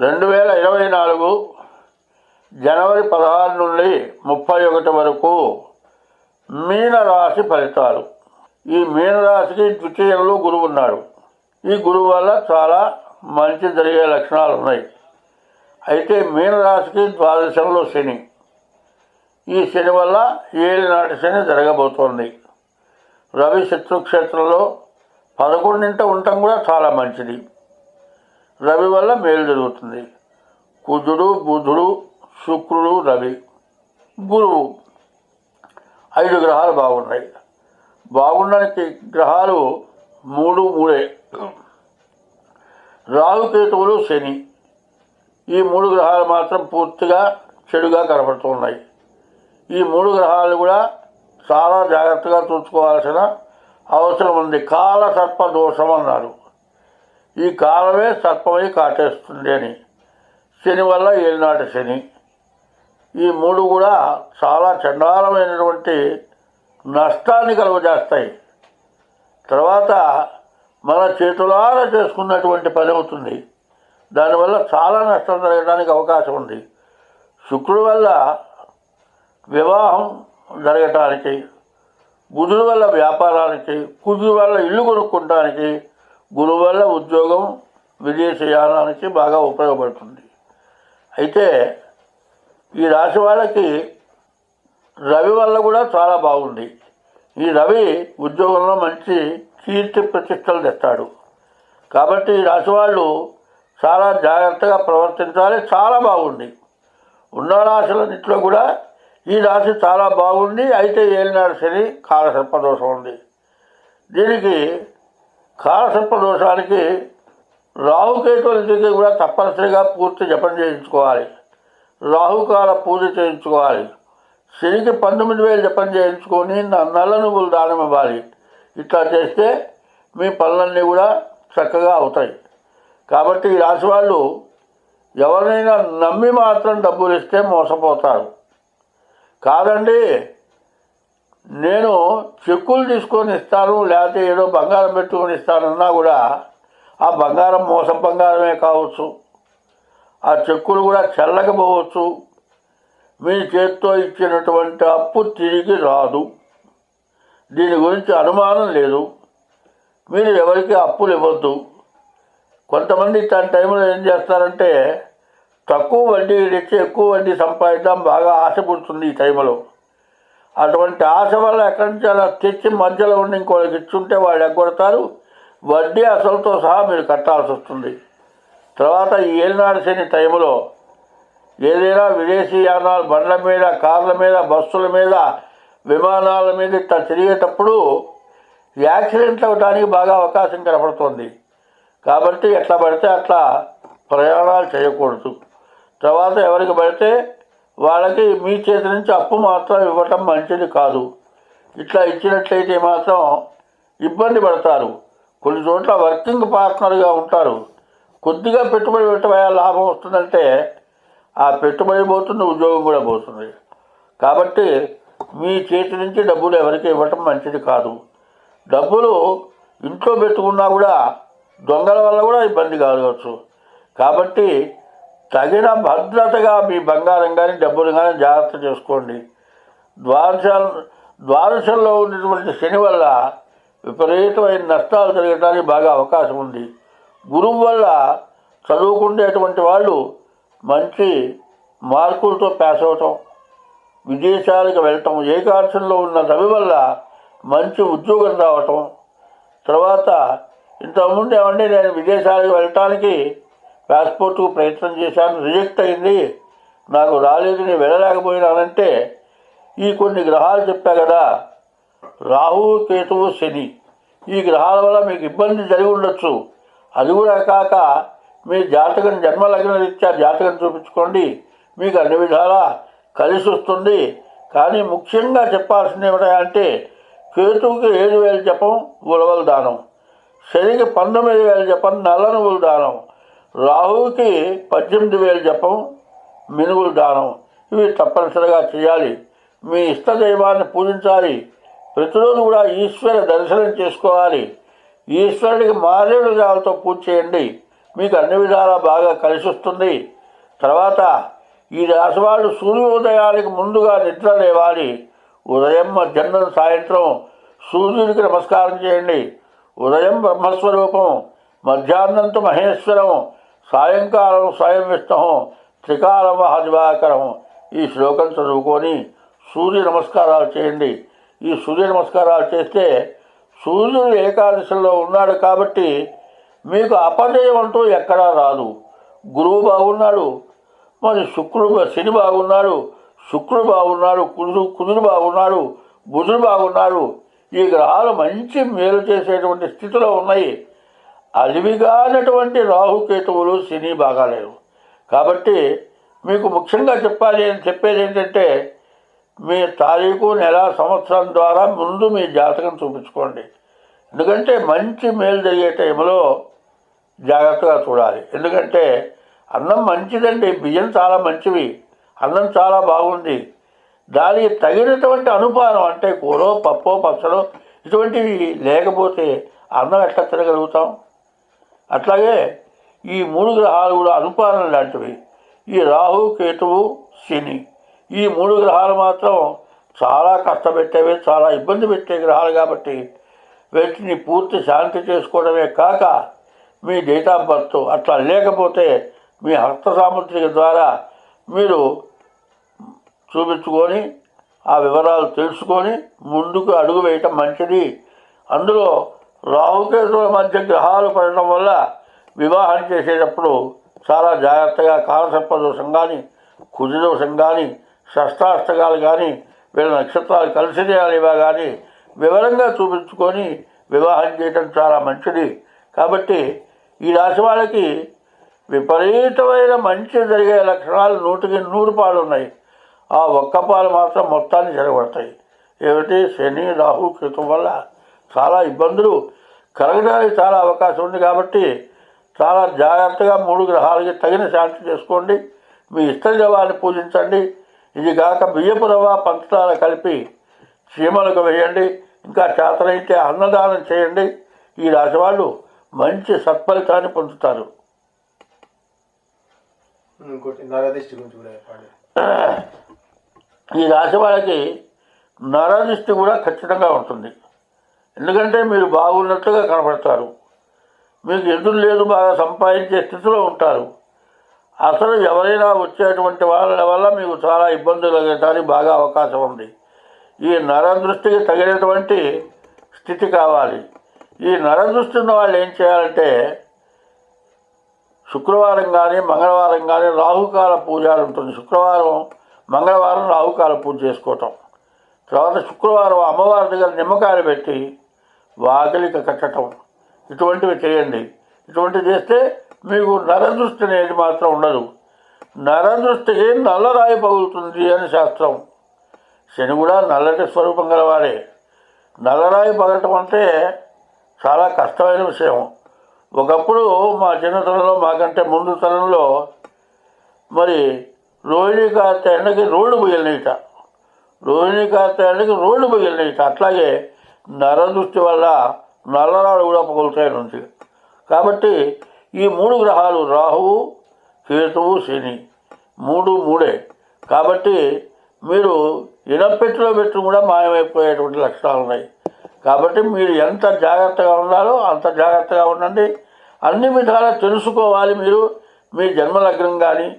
రెండు వేల ఇరవై నాలుగు జనవరి పదహారు నుండి ముప్పై ఒకటి వరకు మీనరాశి ఫలితాలు. ఈ మీనరాశికి ద్వితీయంలో గురువు ఉన్నాడు. ఈ గురువు వల్ల చాలా మంచి జరిగే లక్షణాలు ఉన్నాయి. అయితే మీనరాశికి ద్వాదశంలో శని. ఈ శని వల్ల ఏలినాటి శని జరగబోతోంది. రవి శత్రుక్షేత్రంలో పదకొండింట ఉండటం కూడా చాలా మంచిది. రవి వల్ల మేలు జరుగుతుంది. కుజుడు బుధుడు శుక్రుడు రవి. గురువు. ఐదు గ్రహాలు బాగున్నాయి. బాగుండడానికి గ్రహాలు మూడు మూడే. రాహుకేతువులు శని. ఈ మూడు గ్రహాలు మాత్రం పూర్తిగా చెడుగా కనపడుతున్నాయి. ఈ మూడు గ్రహాలు కూడా చాలా జాగ్రత్తగా చూసుకోవాల్సిన అవసరం ఉంది. కాల సర్ప దోషం అన్నారు. ఈ కాలమే సర్పమై కాటేస్తుంది అని. శని వల్ల ఏలినాటి శని. ఈ మూడు కూడా చాలా చండాలమైనటువంటి నష్టాన్ని కలుగజేస్తాయి. తర్వాత మన చేతులారా చేసుకున్నటువంటి పని అవుతుంది. దానివల్ల చాలా నష్టం జరగడానికి అవకాశం ఉంది. శుక్రుడి వల్ల వివాహం జరగటానికి బుధుడి వల్ల వ్యాపారానికి కుజుడి వల్ల ఇల్లు కొనుక్కోవడానికి గురువు వల్ల ఉద్యోగం విదేశయానానికి బాగా ఉపయోగపడుతుంది. అయితే ఈ రాశి వాళ్ళకి రవి వల్ల కూడా చాలా బాగుంది. ఈ రవి ఉద్యోగంలో మంచి కీర్తి ప్రతిష్టలు తెస్తాడు. కాబట్టి ఈ రాశి వాళ్ళు చాలా జాగ్రత్తగా ప్రవర్తించాలి. చాలా బాగుంది. ఉన్న రాశులన్నింటిలో కూడా ఈ రాశి చాలా బాగుంది. అయితే ఏలినాడు శని కాలసర్పదోషం ఉంది. దీనికి కాలసర్పదోషానికి రాహుకేతువులకి కూడా తప్పనిసరిగా పూర్తి జపం చేయించుకోవాలి. రాహుకాల పూజ చేయించుకోవాలి. శనికి పంతొమ్మిది వేలు జపం చేయించుకొని నల్ల నువ్వులు దానం ఇవ్వాలి. ఇట్లా చేస్తే మీ పనులన్నీ కూడా చక్కగా అవుతాయి. కాబట్టి ఈ రాశి వాళ్ళు ఎవరినైనా నమ్మి మాత్రం డబ్బులు ఇస్తే మోసపోతారు. కాదండి నేను చెక్కులు తీసుకొని ఇస్తాను లేకపోతే ఏదో బంగారం పెట్టుకొని ఇస్తానన్నా కూడా ఆ బంగారం మోసం బంగారమే కావచ్చు. ఆ చెక్కులు కూడా చెల్లకపోవచ్చు. మీ చేత్తో ఇచ్చినటువంటి అప్పు తిరిగి రాదు. దీని గురించి అనుమానం లేదు. మీరు ఎవరికి అప్పులు ఇవ్వద్దు. కొంతమంది తన టైంలో ఏం చేస్తారంటే తక్కువ వడ్డీ ఇచ్చి ఎక్కువ వడ్డీ సంపాదిద్దాం బాగా ఆశ పుడుతుంది ఈ టైంలో. అటువంటి ఆశ వల్ల ఎక్కడి నుంచి అలా తెచ్చి మధ్యలో ఉండి ఇంకోళ్ళకి ఇచ్చుంటే వాళ్ళు ఎగ్గొడతారు. వడ్డీ అసలుతో సహా మీరు కట్టాల్సి వస్తుంది. తర్వాత ఈ ఏలినాడు శని టైంలో ఏదైనా విదేశీ యానాలు బండ్ల మీద కార్ల మీద బస్సుల మీద విమానాల మీద ఇట్లా తిరిగేటప్పుడు యాక్సిడెంట్లు అవ్వడానికి బాగా అవకాశం కనపడుతుంది కాబట్టి ఎట్లా పడితే అట్లా ప్రయాణాలు చేయకూడదు. తర్వాత ఎవరికి పడితే వాళ్ళకి మీ చేతి నుంచి అప్పు మాత్రం ఇవ్వటం మంచిది కాదు. ఇట్లా ఇచ్చినట్లయితే మాత్రం ఇబ్బంది పడతారు. కొన్ని చోట్ల వర్కింగ్ పార్ట్నర్గా ఉంటారు. కొద్దిగా పెట్టుబడి పెట్టబోయే లాభం వస్తుందంటే ఆ పెట్టుబడి పోతుంది ఉద్యోగం కూడా పోతుంది. కాబట్టి మీ చేతి నుంచి డబ్బులు ఎవరికి ఇవ్వటం మంచిది కాదు. డబ్బులు ఇంట్లో పెట్టుకున్నా కూడా దొంగల వల్ల కూడా ఇబ్బంది కావచ్చు. కాబట్టి తగిన భద్రతగా మీ బంగారం కానీ డబ్బులు కానీ జాగ్రత్త చేసుకోండి. ద్వారశ ద్వాదశంలో ఉన్నటువంటి శని వల్ల విపరీతమైన నష్టాలు జరగడానికి బాగా అవకాశం ఉంది. గురువు వల్ల చదువుకుండేటువంటి వాళ్ళు మంచి మార్కులతో పాస్ అవటం విదేశాలకు వెళ్ళటం ఏకాదశంలో ఉన్న రవి వల్ల మంచి ఉద్యోగం రావటం తర్వాత ఇంతకుముందు ఏమంటే నేను విదేశాలకు వెళ్ళటానికి పాస్పోర్ట్కు ప్రయత్నం చేశాను రిజెక్ట్ అయింది. నాకు రాలేదు నేను వెళ్ళలేకపోయినానంటే ఈ కొన్ని గ్రహాలు చెప్పా కదా. రాహు కేతువు శని. ఈ గ్రహాల వల్ల మీకు ఇబ్బంది జరిగి ఉండొచ్చు. అది కూడా కాక మీ జాతకం జన్మలగ్న రీత్యా జాతకం చూపించుకోండి. మీకు అన్ని విధాలా కలిసి వస్తుంది. కానీ ముఖ్యంగా చెప్పాల్సింది ఏమిటంటే కేతువుకి ఏడు వేలు జపం ఉలవల దానం. శనికి పంతొమ్మిది వేలు జపం నల్ల నువ్వులు దానం. రాహువుకి పద్దెనిమిది వేలు జపం మినుగులు దానం. ఇవి తప్పనిసరిగా చేయాలి. మీ ఇష్ట దైవాన్ని పూజించాలి. ప్రతిరోజు కూడా ఈశ్వర దర్శనం చేసుకోవాలి. ఈశ్వరుడికి మారేడు జాలతో పూజ చేయండి. మీకు అన్ని విధాలా బాగా కలిసి వస్తుంది. తర్వాత ఈ రాశి వాళ్ళు సూర్యోదయానికి ముందుగా నిద్ర లేవాలి. ఉదయం మధ్యాహ్నం సాయంత్రం సూర్యుడికి నమస్కారం చేయండి. ఉదయం బ్రహ్మస్వరూపం మధ్యాహ్నంతో మహేశ్వరం సాయంకాలం స్వయం విష్ణు త్రికాలం మహాదివాకరం ఈ శ్లోకం చదువుకొని సూర్య నమస్కారాలు చేయండి. ఈ సూర్య నమస్కారాలు చేస్తే సూర్యుడు ఏకాదశిలో ఉన్నాడు కాబట్టి మీకు అపజయం అంటూ ఎక్కడా రాదు. గురువు బాగున్నాడు మరి శుక్రుడు శని బాగున్నాడు శుక్రుడు బాగున్నాడు కుదురు కుదురు బాగున్నాడు బుధుడు బాగున్నాడు. ఈ గ్రహాలు మంచి మేలు చేసేటువంటి స్థితిలో ఉన్నాయి. అలివిగానటువంటి రాహుకేతువులు శని బాగాలేవు కాబట్టి మీకు ముఖ్యంగా చెప్పాలి అని చెప్పేది ఏంటంటే మీ తారీఖు నెల సంవత్సరం ద్వారా ముందు మీ జాతకం చూపించుకోండి. ఎందుకంటే మంచి మేలు జరిగే టైంలో జాగ్రత్తగా చూడాలి. ఎందుకంటే అన్నం మంచిదండి బియ్యం చాలా మంచివి అన్నం చాలా బాగుంది. దానికి తగినటువంటి అనుపానం అంటే కూరో పప్పో పచ్చడో ఇటువంటివి లేకపోతే అన్నం ఎట్లా తినగలుగుతాం? అట్లాగే ఈ మూడు గ్రహాలు కూడా అనుపాలన లాంటివి. ఈ రాహు కేతువు శని. ఈ మూడు గ్రహాలు మాత్రం చాలా కష్టపెట్టేవి చాలా ఇబ్బంది పెట్టే గ్రహాలు కాబట్టి వీటిని పూర్తి శాంతి చేసుకోవడమే కాక మీ డేట్ ఆఫ్ బర్త్ అట్లా లేకపోతే మీ హస్త సాముద్రిక ద్వారా మీరు చూపించుకొని ఆ వివరాలు తెలుసుకొని ముందుకు అడుగు వేయటం మంచిది. అందులో రాహుకేతుల మధ్య గ్రహాలు పడటం వల్ల వివాహం చేసేటప్పుడు చాలా జాగ్రత్తగా కాలసర్ప దోషం కానీ కుజదోషం కానీ షష్టాష్టకాలు కానీ వీళ్ళ నక్షత్రాలు కలిసి చేయాలివా కానీ వివరంగా చూపించుకొని వివాహం చేయటం చాలా మంచిది. కాబట్టి ఈ రాశి వాళ్ళకి విపరీతమైన మంచి జరిగే లక్షణాలు నూటికి నూరు పాలు ఉన్నాయి. ఆ ఒక్క పాలు మాత్రం మొత్తాన్ని జరగబడతాయి ఏమిటి? శని రాహు క్రితం వల్ల చాలా ఇబ్బందులు కలగడానికి చాలా అవకాశం ఉంది కాబట్టి చాలా జాగ్రత్తగా మూడు గ్రహాలకి తగిన శాంతి చేసుకోండి. మీ ఇష్ట దేవాన్ని పూజించండి. ఇది కాక బియ్యపు రవ్వ పంచదార కలిపి చీమలకు వేయండి. ఇంకా చేతనైతే అన్నదానం చేయండి. ఈ రాశి వాళ్ళు మంచి సత్ఫలితాన్ని పొందుతారు. ఈ రాశి వాళ్ళకి నరదృష్టి కూడా ఖచ్చితంగా ఉంటుంది. ఎందుకంటే మీరు బాగున్నట్లుగా కనబడతారు మీకు ఎదురు లేదు బాగా సంపాదించే స్థితిలో ఉంటారు. అసలు ఎవరైనా వచ్చేటువంటి వాళ్ళ వల్ల మీకు చాలా ఇబ్బందులు కలగటానికి బాగా అవకాశం ఉంది. ఈ నరదృష్టికి తగినటువంటి స్థితి కావాలి. ఈ నరదృష్టి ఉన్న వాళ్ళు ఏం చేయాలంటే శుక్రవారం కానీ మంగళవారం కానీ రాహుకాల పూజ ఉంటుంది. శుక్రవారం మంగళవారం రాహుకాల పూజ చేసుకోవటం. తర్వాత శుక్రవారం అమ్మవారి దగ్గర నిమ్మకాయలు పెట్టి వాకలిక కట్టడం. ఇటువంటివి చేయండి. ఇటువంటివి చేస్తే మీకు నరదృష్టి అనేది మాత్రం ఉండదు. నరదృష్టికి నల్లరాయి పగులుతుంది అని శాస్త్రం. శని కూడా నల్లటి స్వరూపం గలవాడే. నల్లరాయి పగలటం అంటే చాలా కష్టమైన విషయం. ఒకప్పుడు మా చిన్నతనంలో మాకంటే ముందు తరంలో మరి రోహిణి కార్తెండకి రోడ్డు బయలునీట రోహిణి కార్తెండకి రోడ్డు బయలునీట అట్లాగే నరదృష్టి వల్ల నల్లరాడు కూడా పగులుతాయి నుంచి. కాబట్టి ఈ మూడు గ్రహాలు రాహువు కేతువు శని. మూడు మూడే. కాబట్టి మీరు ఇనపెట్టిలో పెట్టు కూడా మాయమైపోయేటువంటి లక్షణాలు ఉన్నాయి. కాబట్టి మీరు ఎంత జాగ్రత్తగా ఉండాలో అంత జాగ్రత్తగా ఉండండి. అన్ని విధాలా తెలుసుకోవాలి మీరు. మీ జన్మ లగ్నం కానీ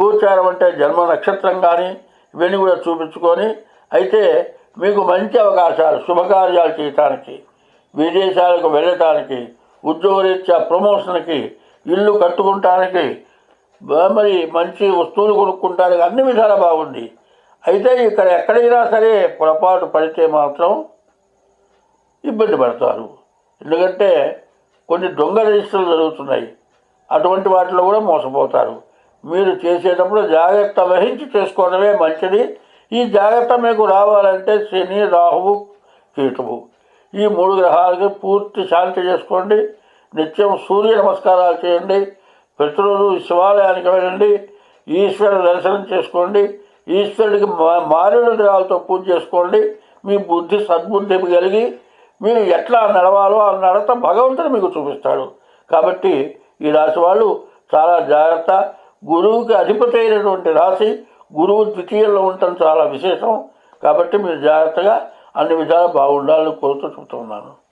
గోచారం అంటే జన్మ నక్షత్రం కానీ ఇవన్నీ కూడా చూపించుకొని అయితే మీకు మంచి అవకాశాలు శుభకార్యాలు చేయటానికి విదేశాలకు వెళ్ళటానికి ఉద్యోగరీత్యా ప్రమోషన్కి ఇల్లు కట్టుకుంటానికి మరి మంచి వస్తువులు కొనుక్కుంటానికి అన్ని విధాలా బాగుంది. అయితే ఇక్కడ ఎక్కడైనా సరే పొరపాటు పడితే మాత్రం ఇబ్బంది పడతారు. ఎందుకంటే కొన్ని దొంగ రిజిస్టర్లు జరుగుతున్నాయి. అటువంటి వాటిలో కూడా మోసపోతారు. మీరు చేసేటప్పుడు జాగ్రత్త వహించి చేసుకోవడమే మంచిది. ఈ జాగ్రత్త మీకు రావాలంటే శని రాహువు కేతువు ఈ మూడు గ్రహాలకి పూర్తి శాంతి చేసుకోండి. నిత్యం సూర్య నమస్కారాలు చేయండి. ప్రతిరోజు శివాలయానికి వెళ్ళండి. ఈశ్వర దర్శనం చేసుకోండి. ఈశ్వరుడికి మా- మారేడు ద్రవాలతో పూజ చేసుకోండి. మీ బుద్ధి సద్బుద్ధి కలిగి మీరు ఎట్లా నడవాలో ఆ నడత భగవంతుడు మీకు చూపిస్తాడు. కాబట్టి ఈ రాశి వాళ్ళు చాలా జాగ్రత్త. గురువుకి అధిపతి అయినటువంటి రాశి. గురువు ద్వితీయంలో ఉండటం చాలా విశేషం. కాబట్టి మీరు జాగ్రత్తగా అన్ని విధాలు బాగుండాలని కోరుతూ చెబుతున్నాను